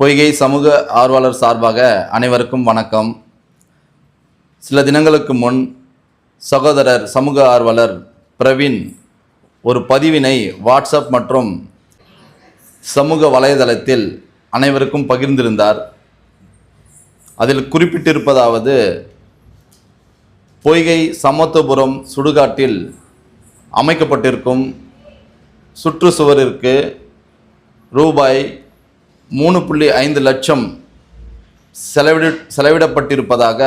பொய்கை சமூக ஆர்வலர் சார்பாக அனைவருக்கும் வணக்கம். சில தினங்களுக்கு முன் சகோதரர் சமூக ஆர்வலர் பிரவீன் ஒரு பதிவினை வாட்ஸ்அப் மற்றும் சமூக வலைதளத்தில் அனைவருக்கும் பகிர்ந்திருந்தார். அதில் குறிப்பிட்டிருப்பதாவது பொய்கை சமத்துவபுரம் சுடுகாட்டில் அமைக்கப்பட்டிருக்கும் சுற்றுச்சுவரிற்கு ரூபாய் மூணு புள்ளி ஐந்து லட்சம் செலவிட செலவிடப்பட்டிருப்பதாக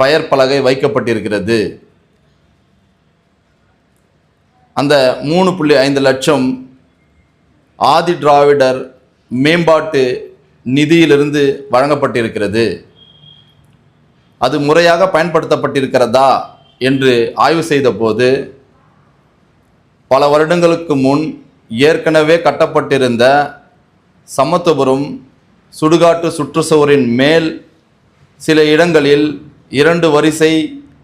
பெயர் பலகை வைக்கப்பட்டிருக்கிறது. அந்த மூணு புள்ளி ஐந்து லட்சம் ஆதி திராவிடர் மேம்பாட்டு நிதியிலிருந்து வழங்கப்பட்டிருக்கிறது. அது முறையாக பயன்படுத்தப்பட்டிருக்கிறதா என்று ஆய்வு செய்தபோது பல வருடங்களுக்கு முன் ஏற்கனவே கட்டப்பட்டிருந்த சமத்துவபுரம் சுடுகாட்டு சுற்றுச்சுவரின் மேல் சில இடங்களில் இரண்டு வரிசை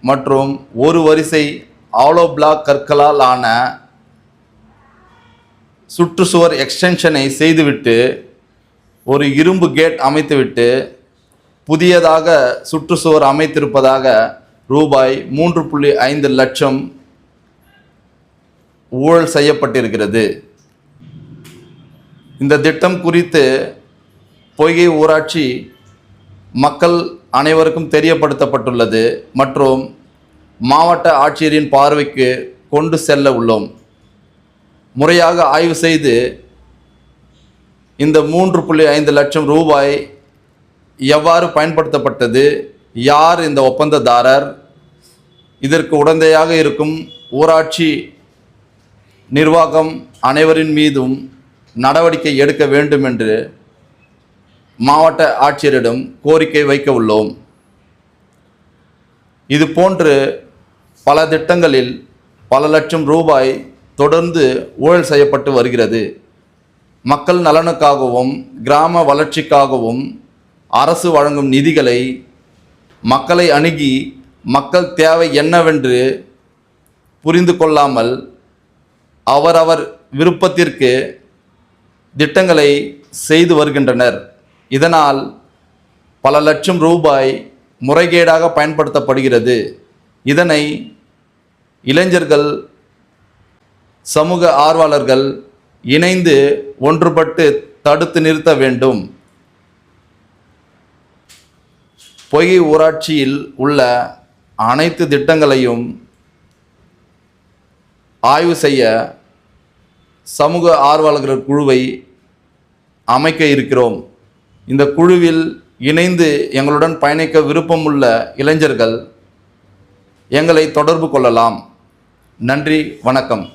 மற்றும் ஒரு வரிசை ஆலோ பிளாக் கற்களால் ஆன சுற்றுச்சுவர் எக்ஸ்டென்ஷனை செய்துவிட்டு ஒரு இரும்பு கேட் அமைத்துவிட்டு புதியதாக சுற்றுச்சுவர் அமைத்திருப்பதாக ரூபாய் மூன்று புள்ளி ஐந்து லட்சம் ஊழல் செய்யப்பட்டிருக்கிறது. இந்த திட்டம் குறித்து பொய்கை ஊராட்சி மக்கள் அனைவருக்கும் தெரியப்படுத்தப்பட்டுள்ளது மற்றும் மாவட்ட ஆட்சியரின் பார்வைக்கு கொண்டு செல்ல உள்ளோம். முறையாக ஆய்வு செய்து இந்த மூன்று புள்ளி ஐந்து லட்சம் ரூபாய் எவ்வாறு பயன்படுத்தப்பட்டது யார் இந்த ஒப்பந்ததாரர் இதற்கு உடந்தையாக இருக்கும் ஊராட்சி நிர்வாகம் அனைவரின் மீதும் நடவடிக்கை எடுக்க வேண்டும் என்று மாவட்ட ஆட்சியரிடம் கோரிக்கை வைக்க உள்ளோம். இது போன்று பல திட்டங்களில் பல லட்சம் ரூபாய் தொடர்ந்து ஊழல் செய்யப்பட்டு வருகிறது. மக்கள் நலனுக்காகவும் கிராம வளர்ச்சிக்காகவும் அரசு வழங்கும் நிதிகளை மக்களை அணுகி மக்கள் தேவை என்னவென்று புரிந்து கொள்ளாமல் அவரவர் விருப்பத்திற்கு திட்டங்களை செய்து வருகின்றனர். இதனால் பல லட்சம் ரூபாய் முறைகேடாக பயன்படுத்தப்படுகிறது. இதனை இளைஞர்கள் சமூக ஆர்வலர்கள் இணைந்து ஒன்றுபட்டு தடுத்து நிறுத்த வேண்டும். பொய் ஊராட்சியில் உள்ள அனைத்து திட்டங்களையும் ஆய்வு செய்ய சமூக ஆர்வலர்கள் குழுவை அமைக்க இருக்கிறோம். இந்த குழுவில் இணைந்து எங்களுடன் பயணிக்க விருப்பமுள்ள இளைஞர்கள் எங்களை தொடர்பு கொள்ளலாம். நன்றி வணக்கம்.